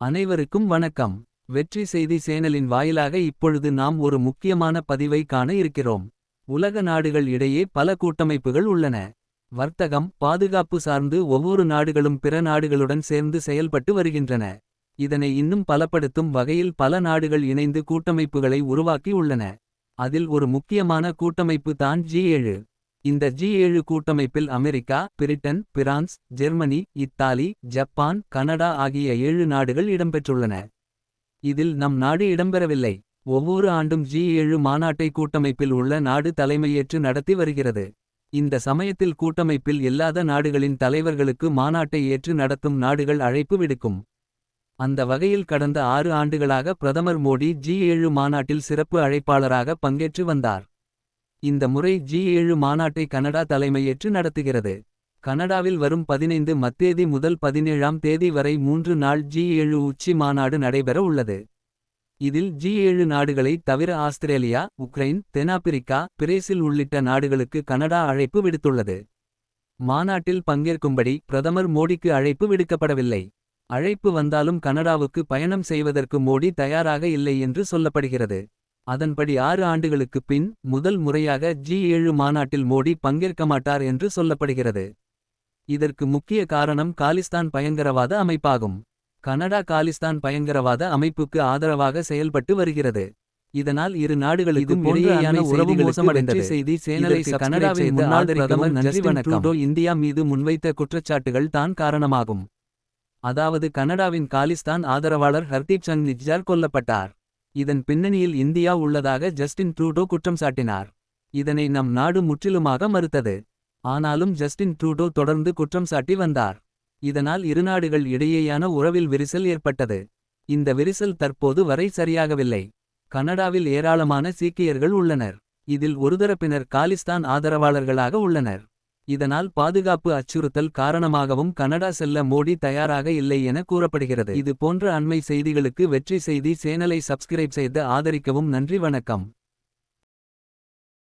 அனைவருக்கும் வணக்கம். வெற்றி செய்தி சேனலின் வாயிலாக இப்பொழுது நாம் ஒரு முக்கியமான பதிவை காண இருக்கிறோம். உலக நாடுகள் இடையே பல கூட்டமைப்புகள் உள்ளன. வர்த்தகம் பாதுகாப்பு சார்ந்து ஒவ்வொரு நாடுகளும் பிற நாடுகளுடன் சேர்ந்து செயல்பட்டு வருகின்றன. இதனை இன்னும் பலப்படுத்தும் வகையில் பல நாடுகள் இணைந்து கூட்டமைப்புகளை உருவாக்கி உள்ளன. அதில் ஒரு முக்கியமான கூட்டமைப்பு தான் ஜி ஏழு. இந்த ஜி ஏழு கூட்டமைப்பில் America Britain France Germany Italy Japan Canada ஆகிய ஏழு நாடுகள் இடம்பெற்றுள்ளன. இதில் நம் நாடு இடம்பெறவில்லை. ஒவ்வொரு ஆண்டும் ஜி ஏழு மாநாட்டை கூட்டமைப்பில் உள்ள நாடு தலைமையேற்று நடத்தி வருகிறது. இந்த சமயத்தில் கூட்டமைப்பில் இல்லாத நாடுகளின் தலைவர்களுக்கு மாநாட்டை ஏற்று நடத்தும் நாடுகள் அழைப்பு விடுக்கும். அந்த வகையில் கடந்த ஆறு ஆண்டுகளாக பிரதமர் மோடி ஜி ஏழு மாநாட்டில் சிறப்பு அழைப்பாளராக பங்கேற்று வந்தார். இந்த முறை ஜி ஏழு மாநாட்டை கனடா தலைமையேற்று நடத்துகிறது. கனடாவில் வரும் பதினைந்து மத்தேதி முதல் பதினேழாம் தேதி வரை மூன்று நாள் ஜி ஏழு உச்சி மாநாடு நடைபெற உள்ளது. இதில் ஜி ஏழு நாடுகளை தவிர ஆஸ்திரேலியா உக்ரைன் தென்னாப்பிரிக்கா பிரேசில் உள்ளிட்ட நாடுகளுக்கு கனடா அழைப்பு விடுத்துள்ளது. மாநாட்டில் பங்கேற்கும்படி பிரதமர் மோடிக்கு அழைப்பு விடுக்கப்படவில்லை. அழைப்பு வந்தாலும் கனடாவுக்கு பயணம் செய்வதற்கு மோடி தயாராக இல்லை என்று சொல்லப்படுகிறது. அதன்படி ஆறு ஆண்டுகளுக்குப் பின் முதல் முறையாக ஜி ஏழு மாநாட்டில் மோடி பங்கேற்க மாட்டார் என்று சொல்லப்படுகிறது. இதற்கு முக்கிய காரணம் காலிஸ்தான் பயங்கரவாத அமைப்பாகும். கனடா காலிஸ்தான் பயங்கரவாத அமைப்புக்கு ஆதரவாக செயல்பட்டு வருகிறது. இதனால் இரு நாடுகளுக்கும் இடையேயான உறவு மோசமடைந்தது. செய்தி சேனலை கனடாவின் முன்னாள் பிரதமர் இந்தியா மீது முன்வைத்த குற்றச்சாட்டுகள் தான் காரணமாகும். அதாவது கனடாவின் காலிஸ்தான் ஆதரவாளர் ஹர்தீப் சங் நிஜ்ஜார் கொல்லப்பட்டார். இதன் பின்னணியில் இந்தியா உள்ளதாக ஜஸ்டின் ட்ரூடோ குற்றம் சாட்டினார். இதனை நம் நாடு முற்றிலுமாக மறுத்தது. ஆனாலும் ஜஸ்டின் ட்ரூடோ தொடர்ந்து குற்றம் சாட்டி வந்தார். இதனால் இருநாடுகள் இடையேயான உறவில் விரிசல் ஏற்பட்டது. இந்த விரிசல் தற்போது வரை சரியாகவில்லை. கனடாவில் ஏராளமான சீக்கியர்கள் உள்ளனர். இதில் ஒருதரப்பினர் காலிஸ்தான் ஆதரவாளர்களாக உள்ளனர். இதனால் பாதுகாப்பு அச்சுறுத்தல் காரணமாகவும் கனடா செல்ல மோடி தயாராக இல்லை என கூறப்படுகிறது. இது போன்ற அண்மை செய்திகளுக்கு வெற்றி செய்தி சேனலை சப்ஸ்கிரைப் செய்து ஆதரிக்கவும் நன்றி வணக்கம்.